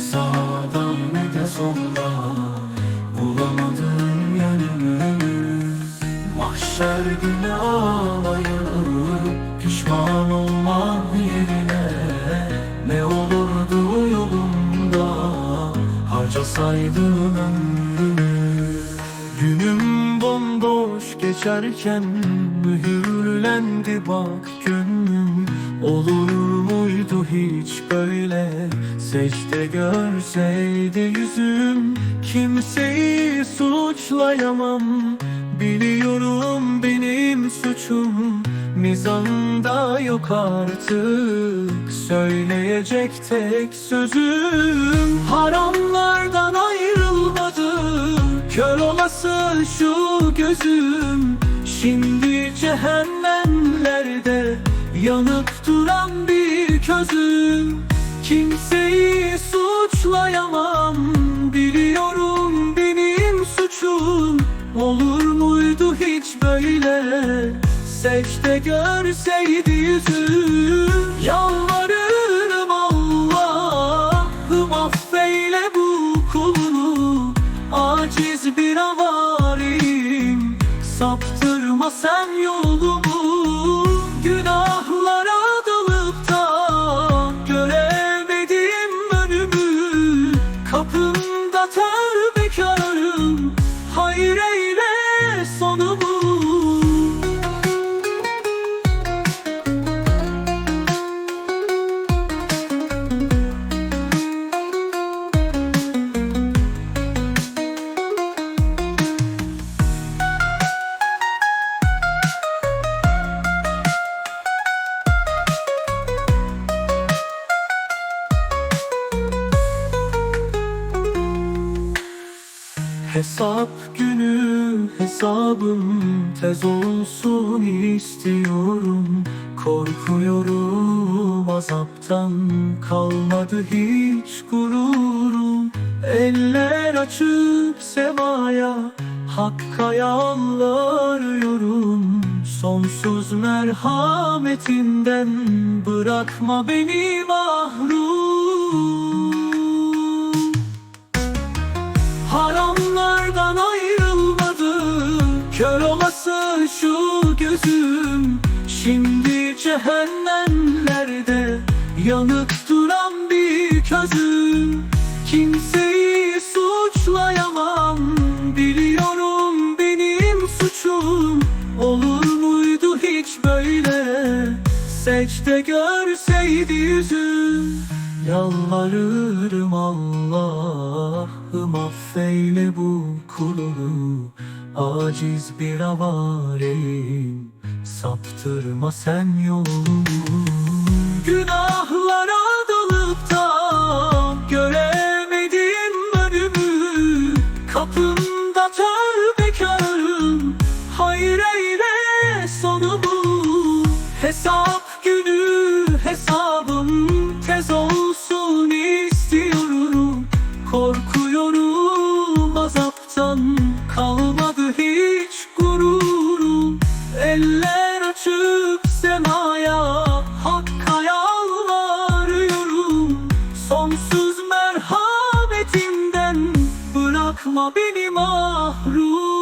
sağdan ne de solda Bulamadım yönümü. Mahşer günü ağlayıp Pişman olmak yerine Ne olurdu yolumda Harcasaydım ömrümü. Günüm bomboş geçerken Mühürlendi bak gönlüm Olur mu muydu hiç böyle Secde görseydi yüzüm. Kimseyi suçlayamam Biliyorum benim suçum. Mizanda yok artık Söyleyecek tek sözüm. Haramlardan ayrılmadım Kör olası şu gözüm. Şimdi cehennemlerde Yanıp duran bir közüm Kimseyi suçlayamam. Biliyorum benim suçum Olur muydu hiç böyle? Secde görseydi yüzüm Yalvarırım Allah'ım affeyle bu kulunu. Aciz bir avarim Saptırma sen yolumu Hesap günü hesabım tez olsun istiyorum. Korkuyorum azaptan kalmadı hiç gururum. Eller açıp semaya Hakka yalvarıyorum Sonsuz merhametinden Bırakma beni mahrum gözüm Şimdi cehennemlerde Yanıp duran bir közüm Kimseyi suçlayamam Biliyorum benim suçum. Olur muydu hiç böyle? Secde görseydi yüzüm Yalvarırım Allah'ım affeyle bu kulunu. Aciz bir avareyim Saptırma sen yolumu Günahlara dalıp da Göremedim önümü Kapımda tövbekarım Hayır eyle sonumu. Hesap günü hesabım tez olsun istiyorum. Korkuyorum Çık semaya Hakk'a yalvarıyorum Sonsuz merhametinden Bırakma beni mahrum.